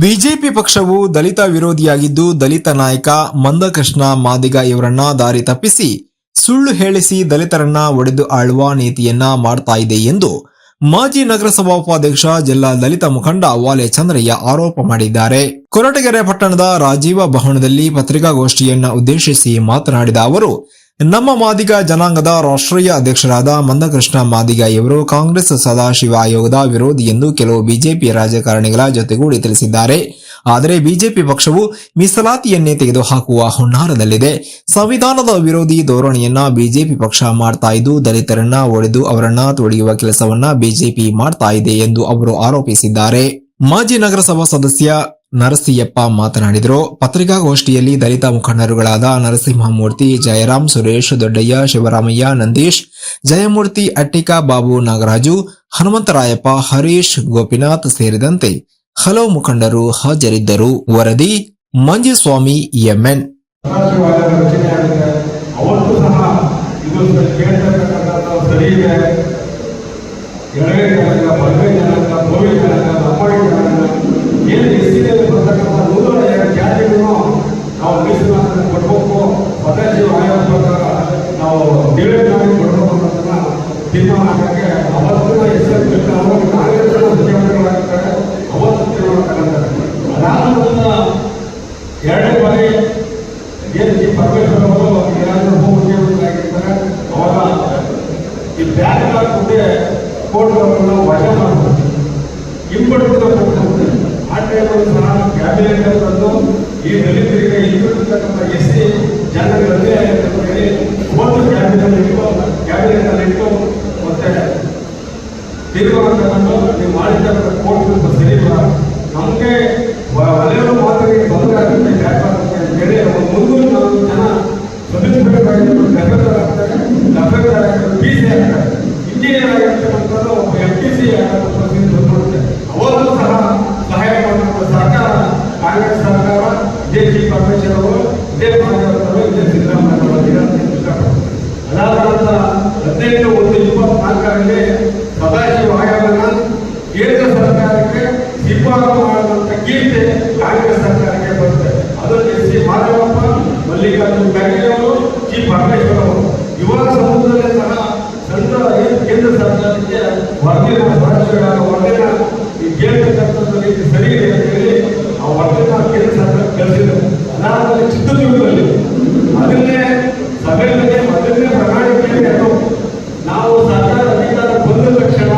BJP ಪಕ್ಷವು ದಲಿತ ವಿರೋಧಿಯಾಗಿದ್ದು ದಲಿತ ನಾಯಕ ಮಂದಕೃಷ್ಣ ಮಾದಿಗ ಇವರನ್ನ ದಾರಿ ತಪ್ಪಿಸಿ ಸುಳ್ಳು ಹೇಳಿಸಿ ದಲಿತರನ್ನ ಒಡೆದು ಆಳುವ ನೀತಿಯನ್ನ ಮಾಡ್ತಾ ಇದೆ ಎಂದು ಮಾಜಿ ನಗರಸಭಾ ಉಪಾಧ್ಯಕ್ಷ ಜಿಲ್ಲಾ ದಲಿತ ಮುಖಂಡ ವಾಲೆ ಚಂದ್ರಯ್ಯ ಆರೋಪ ಮಾಡಿದ್ದಾರೆ. ಕೊರಟಗೆರೆ ಪಟ್ಟಣದ ರಾಜೀವ ಭವನದಲ್ಲಿ ಪತ್ರಿಕಾಗೋಷ್ಠಿಯನ್ನ ಉದ್ದೇಶಿಸಿ ಮಾತನಾಡಿದ ಅವರು ನಮ್ಮ ಮಾದಿಗ ಜನಾಂಗದ ರಾಷ್ಟ್ರೀಯ ಅಧ್ಯಕ್ಷರಾದ ಮಂದಕೃಷ್ಣ ಮಾದಿಗ ಇವರು ಕಾಂಗ್ರೆಸ್ ಸದಾಶಿವ ಆಯೋಗದ ವಿರೋಧಿ ಎಂದು ಕೆಲವು ಬಿಜೆಪಿ ರಾಜಕಾರಣಿಗಳ ಜೊತೆಗೂಡಿ ತಿಳಿಸಿದ್ದಾರೆ. ಆದರೆ ಬಿಜೆಪಿ ಪಕ್ಷವು ಮೀಸಲಾತಿಯನ್ನೇ ತೆಗೆದುಹಾಕುವ ಹುನ್ನಾರದಲ್ಲಿದೆ. ಸಂವಿಧಾನದ ವಿರೋಧಿ ಧೋರಣೆಯನ್ನ ಬಿಜೆಪಿ ಪಕ್ಷ ಮಾಡ್ತಾ ಇದ್ದು, ದಲಿತರನ್ನ ಒಡೆದು ಅವರನ್ನ ತೊಳೆಯುವ ಕೆಲಸವನ್ನ ಬಿಜೆಪಿ ಮಾಡ್ತಾ ಇದೆ ಎಂದು ಅವರು ಆರೋಪಿಸಿದ್ದಾರೆ. ಮಾಜಿ ನಗರಸಭಾ ಸದಸ್ಯ ನರಸಿಯಪ್ಪ ಮಾತನಾಡಿದರು. ಪತ್ರಿಕಾಗೋಷ್ಠಿಯಲ್ಲಿ ದಲಿತ ಮುಖಂಡರುಗಳಾದ ನರಸಿಂಹಮೂರ್ತಿ ಜಯರಾಮ್ ಸುರೇಶ್, ದೊಡ್ಡಯ್ಯ, ಶಿವರಾಮಯ್ಯ, ನಂದೀಶ್, ಜಯಮೂರ್ತಿ, ಅಟ್ಟಿಕಾ ಬಾಬು ನಾಗರಾಜು, ಹನುಮಂತರಾಯಪ್ಪ, ಹರೀಶ್, ಗೋಪಿನಾಥ್ ಸೇರಿದಂತೆ ಹಲವು ಮುಖಂಡರು ಹಾಜರಿದ್ದರು. ವರದಿ ಮಂಜುಸ್ವಾಮಿ, ಎಂಎನ್. ಜನಾಂಗ ಭೋವಿ ಜನಾಂಗ ಏನು ಎಸ್ ಸಿ ಬರ್ತಕ್ಕಂಥ ನೂರ ಎರಡು ಜಾತಿಗಳನ್ನು ನಾವು ಮೀಸಲಾತಿ ಕೊಡಬೇಕು. ಸದಾಶಿವ ಆಯೋಗ ನಾವು ಡಿವೈಡ್ ಮಾಡಿ ಕೊಡಬೇಕು ಅನ್ನೋದನ್ನ ತೀರ್ಮಾನ ಹಾಕಕ್ಕೆ ಅವತ್ತಿನ ಎಸ್ ಎಲ್ ಅವಾಗ ಕಾಂಗ್ರೆಸ್ ಮುಖ್ಯಮಂತ್ರಿಗಳಾಗಿರ್ತಾರೆ ಅವತ್ತು ತೀರ್ಮಾನ ಎರಡನೇ ಬಾರಿ ಏನು ಜಿ ಪರಮೇಶ್ವರ್ ಅವರು ಏನಾದರೂ ಉಪಮುಖ್ಯಮಂತ್ರಿಯಾಗಿರ್ತಾರೆ ಅವಾಗ ಈ ಬ್ಯಾಂಕ್ ಮುಂದೆ ಕೋರ್ಟ್ ಅವರನ್ನು ವಶ ಮಾಡ್ತಾರೆ ಹಿಂಪಡೆದು ಆ ಸಹ ಕ್ಯಾಬಿನೆಟ್ ತಂದು ಈ ದಲಿತರಿಗೆ ಹಿಂದಿರ್ತಕ್ಕಂಥ ಎಸ್ ಸಿ ಜನಗಳಲ್ಲಿ ಹೇಳಿ ಒಂದು ಕ್ಯಾಬಿನೆಟ್ ಇಟ್ಟು ಕ್ಯಾಬಿನೆಟ್ ಅಲ್ಲಿ ಇಟ್ಟು ಮತ್ತೆ ತೀರ್ಮಾನ ತಗೊಂಡು ನೀವು ಮಾಡಿರ್ತಕ್ಕಂಥ ಕೋರ್ಟ್ ಸರಿ ನಮಗೆ ಹಲವು ಮಾತಿಗೆ ತೊಂದರೆ ಹೇಳಿ ಅವ್ರು ಮುನ್ನೂರು ನಾಲ್ಕು ಜನ ಆಗ್ತಾರೆ. ಲೆಕ್ಕದಾರ ಪಿ ಸಿ ಆಗ್ತಾರೆ ಇಂಜಿನಿಯರ್ ಆಗಿರ್ತಕ್ಕಂಥದ್ದು ಒಬ್ಬ ಎಂ ಪಿ ಸಿ ಬಂದ್ಬಿಡುತ್ತೆ ಅವರು ಸಹ ಸಹಾಯ ಮಾಡುವಂಥ ಸರ್ಕಾರ ಕಾಂಗ್ರೆಸ್ ಸರ್ಕಾರ ಜೆ ಜಿ ಪರಮೇಶ್ವರ್ ಅವರು ಇದೇ ಮಾತಾಡ್ತಾರೆ ಇದೇ ಸಿದ್ದರಾಮಯ್ಯ ಅವರು ಅಂತ ಇಷ್ಟಪಡ್ತಾರೆ ಅದಾದ ನಂತರ ಹದಿನೆಂಟು ಒಂದು ಇಪ್ಪತ್ನಾಲ್ಕರಲ್ಲಿ ಸದಾಶಿವ ಆಯೋಗನ ಕೇಂದ್ರ ಸರ್ಕಾರಕ್ಕೆ ಶಿಫಾರಸು ಮಾಡುವಂತ ಕೀರ್ತಿ ಕಾಂಗ್ರೆಸ್ ಸರ್ಕಾರಕ್ಕೆ ಬರುತ್ತೆ. ಅದು ಸಿ ಮಲ್ಲಿಕಾರ್ಜುನ ಖರ್ಗೆ ಅವರು ಜಿ ಪರಮೇಶ್ವರ ಅವರು. ಇವರ ಸಮುದ್ರದಲ್ಲೇ ಸಹ ಸಂತ ಕೇಂದ್ರ ಸರ್ಕಾರಕ್ಕೆ ವರದಿನ ಸದಾಶಿವರ ವರದಿನ ಈ ಕೇಳ್ತಕ್ಕಂಥದ್ದು ರೀತಿ ಸರಿ ಇದೆ ಅಂತ ಹೇಳಿ ಆ ವರದಿನ ಕೇಂದ್ರ ಸರ್ಕಾರ ಕಳಿಸಿದ್ರು ಅದಾದ್ಮೇಲೆ ಚಿತ್ರದುರ್ಗದಲ್ಲಿ ಅದನ್ನೇ ಸಭೆಯಲ್ಲಿ ಮೊದಲನೇ ಪ್ರಣಾಳಿಕೆಯಲ್ಲಿ ಅದು ನಾವು ಸರ್ಕಾರ ಅಧಿಕಾರ ಬಂದ ತಕ್ಷಣ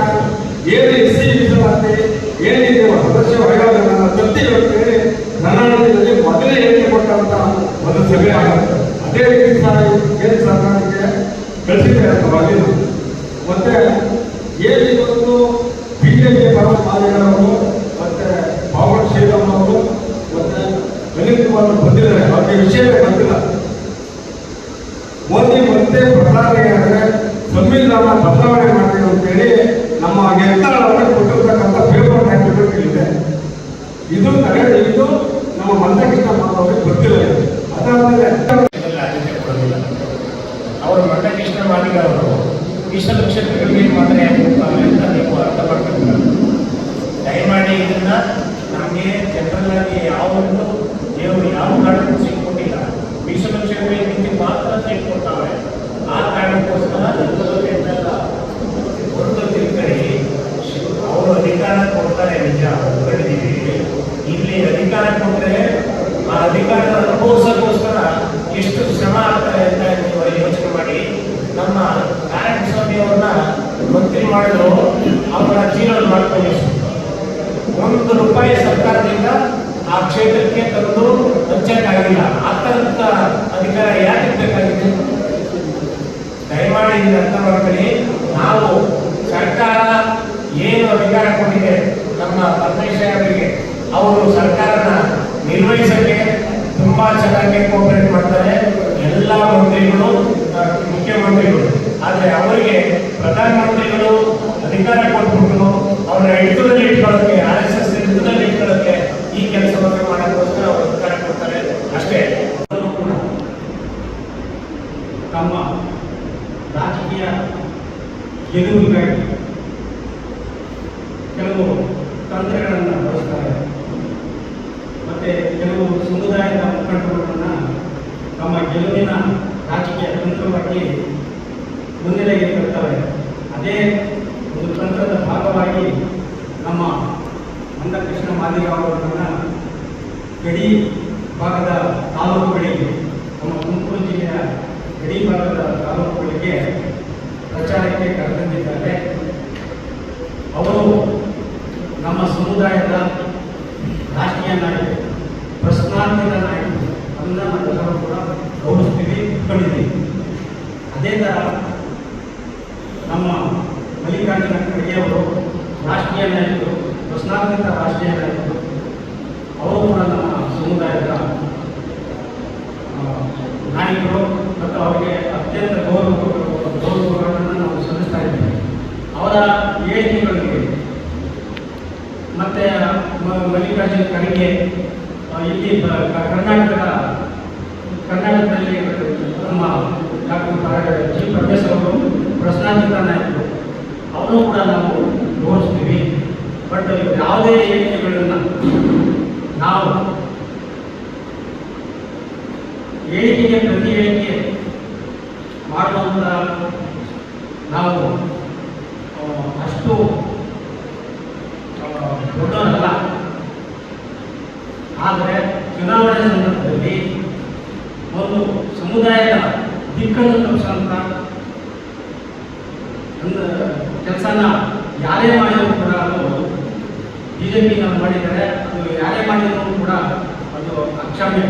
ಏನು ಎಸ್ ಸಿ ಮೀಸಲಾತಿ ಏನಿದೆ ಸದಸ್ಯ ಆಯೋಗನ ತರ್ತೀವಿ ಅಂತ ಹೇಳಿ ಪ್ರಣಾಳಿಕೆಯಲ್ಲಿ ಮೊದಲೇ ಹೇಳಿಕೆ ಕೊಟ್ಟಂತ ಒಂದು ಸಭೆ ಆಗುತ್ತೆ ಅದೇ ರೀತಿ ಸಹ ಇವ್ರು ಕೇಂದ್ರ ಸರ್ಕಾರಕ್ಕೆ ಕಳಿಸಿದ್ದಾರೆ ಅಂತ ಮತ್ತೆ ಏನು ಇವತ್ತು ಬಿಜೆಪಿ ಪರ ಮಾದಿಗರವರು ಮತ್ತೆ ಪವನ್ ಶ್ರೀರಾಮ್ ಅವರು, ಮತ್ತೆ ಅನಿಲ್ ಕುಮಾರ್ ಬಂದಿದ್ದಾರೆ. ಅವ್ರಿಗೆ ವಿಷಯವೇ ಗೊತ್ತಿಲ್ಲ. ಮೋದಿ ಮತ್ತೆ ಪ್ರಧಾನಿ ಆದರೆ ಸಂವಿಧಾನ ಬದಲಾವಣೆ ಮಾಡ್ತೀವಿ ಅಂತೇಳಿ ನಮ್ಮ ಎತ್ತಾಳವನ್ನ ಕೊಟ್ಟಿರ್ತಕ್ಕಂಥ ಪೇಪರ್ ಹಾಕಿಬಿಟ್ಟು ಇದೆ ಇದು ತಡೆ ಇದು ನಮ್ಮ ಮಂದಕೃಷ್ಣ ಮಾತವರಿಗೆ ಗೊತ್ತಿಲ್ಲ ಇದು. ಅದಾದ್ಮೇಲೆ ಇದೆಲ್ಲ ಆದ್ಯತೆ ಕೊಡೋದಿಲ್ಲ ಅವರು ಅವರು ಮೀಸಲು ಕ್ಷೇತ್ರಗಳಿಗೆ ಯಾಕೆ ಹೋಗ್ತಾರೆ ಅಂತ ನೀವು ಅರ್ಥ ಮಾಡ್ಕೊಳ್ಬೇಕು ದಯಮಾಡಿ ಇದನ್ನ ನಮಗೆ ಜನರಲ್ ಆಗಿ ಯಾವೊಂದು ದೇವರು ಯಾವ ಕಾರಣಕ್ಕೂ ಸಿಕ್ಕೊಂಡಿಲ್ಲ ಮೀಸಲು ಕ್ಷೇತ್ರಗಳಿಗೆ ಮಾತ್ರ ಸೀಟ್ ಆ ಕಾರಣಕ್ಕೋಸ್ಕರ ಇದೆಲ್ಲ ಒಂದು ತಿಳ್ಕಳಿ ಅವರು ಅಧಿಕಾರ ಕೊಡ್ತಾರೆ ನಿಜ ಒಪ್ಕೊಂಡಿದ್ದೀವಿ ಇಲ್ಲಿ ಅಧಿಕಾರ ಕೊಟ್ಟರೆ ಆ ಅಧಿಕಾರ ಅನುಭವಿಸೋಕ್ಕೋಸ್ಕರ ಎಷ್ಟು ಶ್ರಮ ಆಗ್ತಾರೆ ಅಂತ ನೀವು ಯೋಚನೆ ಮಾಡಿ ನಮ್ಮ ನಾರಾಯಣ ಸ್ವಾಮಿ ಅವ್ರನ್ನ ಮಂತ್ರಿ ಮಾಡಿದ್ರು ಅವರ ಜೀವನ ಮಾಡ್ಕೊಂಡು ಒಂದು ರೂಪಾಯಿ ಸರ್ಕಾರದಿಂದ ಆ ಕ್ಷೇತ್ರಕ್ಕೆ ತಂದು ಹಚ್ಚಕ್ಕಾಗಿಲ್ಲ ಆ ಥರದ ಅಧಿಕಾರ ಯಾಕೆ ಬೇಕಾಗಿದೆ? ದಯಮಾಡಿ ಅರ್ಥ ಮಾಡ್ಕೊಳ್ಳಿ. ನಾವು ಸರ್ಕಾರ ಏನು ಅಧಿಕಾರ ಕೊಟ್ಟಿದೆ? ನಮ್ಮ ಪರಮೇಶ್ವರ ಅವರಿಗೆ ಅವರು ಸರ್ಕಾರನ ನಿರ್ವಹಿಸಕ್ಕೆ ತುಂಬಾ ಚೆನ್ನಾಗಿ ಕೋಪರೇಟ್ ಮಾಡ್ತಾರೆ. ಎಲ್ಲ ಮಂತ್ರಿಗಳು, ಮುಖ್ಯಮಂತ್ರಿಗಳು. ಆದರೆ ಅವರಿಗೆ ಅಧಿಕಾರ ಕೊಟ್ಬಿಟ್ಟು ಅವರ ಹಿಡಿತದಲ್ಲಿ ಇಟ್ಕೊಳ್ಳೋಕೆ, ಆರ್ ಎಸ್ ಎಸ್ ಹಿಡಿತದಲ್ಲಿ ಇಟ್ಕೊಳ್ಳೋಕೆ ಈ ಕೆಲಸವನ್ನು ಮಾಡೋದಕ್ಕೋಸ್ಕರ ಅವರು ಅಧಿಕಾರ ಕೊಡ್ತಾರೆ. ಅಷ್ಟೇ. ತಮ್ಮ ರಾಜಕೀಯ ಗೆಲುವಿಗಾಗಿ ಕೆಲವು ತಂತ್ರಗಳನ್ನು ಬಳಸ್ತಾರೆ. ಮತ್ತೆ ಕೆಲವು ಸಮುದಾಯದ ಮುಖಂಡರುಗಳನ್ನ ತಮ್ಮ ಗೆಲುವಿನ ರಾಜಕೀಯ ತಂತ್ರವಾಗಿ ಮುನ್ನೆಲೆಗೆ ತರ್ತಾರೆ ಅದೇ ಮಂದಕೃಷ್ಣ ಗಡಿ ಭಾಗದ ತಾಲೂಕುಗಳಿಗೆ, ನಮ್ಮ ತುಮಕೂರು ಜಿಲ್ಲೆಯ ಗಡಿ ಭಾಗದ ತಾಲೂಕುಗಳಿಗೆ ಪ್ರಚಾರಕ್ಕೆ ಕರೆತಂದಿದ್ದಾರೆ. ಅವರು ನಮ್ಮ ಸಮುದಾಯದ ರಾಷ್ಟ್ರೀಯ ನಾಯಕರು ಪ್ರಶ್ನಾರ್ಥಿಕ ನಾಯಕರು ಅದನ್ನು ನಾವೆಲ್ಲರೂ ಕೂಡ ಗೌರವಿಸ್ತೀವಿ ಕಂಡಿದ್ದೀವಿ ಅದೇ ಥರ ನಮ್ಮ ಮಲ್ಲಿಕಾರ್ಜುನ ಖರ್ಗೆ ಅವರು ರಾಷ್ಟ್ರೀಯ ನಾಯಕರು ರಾಷ್ಟ್ರೀಯ ನಾಯಕರು ಅವರು ಕೂಡ ನಮ್ಮ ಸಮುದಾಯದ ನಾಯಕರು ಮತ್ತು ಅವರಿಗೆ ಅತ್ಯಂತ ಗೌರವ ಗೌರವಗಳನ್ನು ನಾವು ಸಲ್ಲಿಸ್ತಾ ಇದ್ದೇವೆ. ಅವರ ಹೇಳಿಕೆಗಳಿಗೆ ಮತ್ತೆ ಮಲ್ಲಿಕಾರ್ಜುನ ಖರ್ಗೆ ಇಲ್ಲಿ ಕರ್ನಾಟಕದ, ಕರ್ನಾಟಕದಲ್ಲಿ ನಮ್ಮ ಡಾಕ್ಟರ್ ಜಿ ಪ್ರೊಫೆಸರ್ ಅವರು ಪ್ರಶ್ನಾತೀತ ನಾಯಕರು, ಅವರು ಕೂಡ ನಾವು ಗೌರವಿಸ್ತೀವಿ. ಬಟ್ ಯಾವುದೇ ಹೇಳಿಕೆಗಳನ್ನು ನಾವು ಹೇಳಿಕೆಗೆ ಪ್ರತಿ ಹೇಳಿಕೆ ಮಾಡುವಂಥ ನಾವು ಅಷ್ಟು ದೊಡ್ಡವರಲ್ಲ. ಆದರೆ ಚುನಾವಣೆ ಸಂದರ್ಭದಲ್ಲಿ ಒಂದು ಸಮುದಾಯದ ದಿಕ್ಕನ್ನು ತಪ್ಪಿಸುವಂತ ಕೆಲಸನ ಯಾರೇ ಮಾಡಿದ್ರು ಕೂಡ ಅದು ಬಿ ಜೆ ನಾವು ಮಾಡಿದರೆ ಅದು ಯಾರೇ ಮಾಡಿದ್ರು ಕೂಡ ಅದು ಅಕ್ಷಮ್ಯ.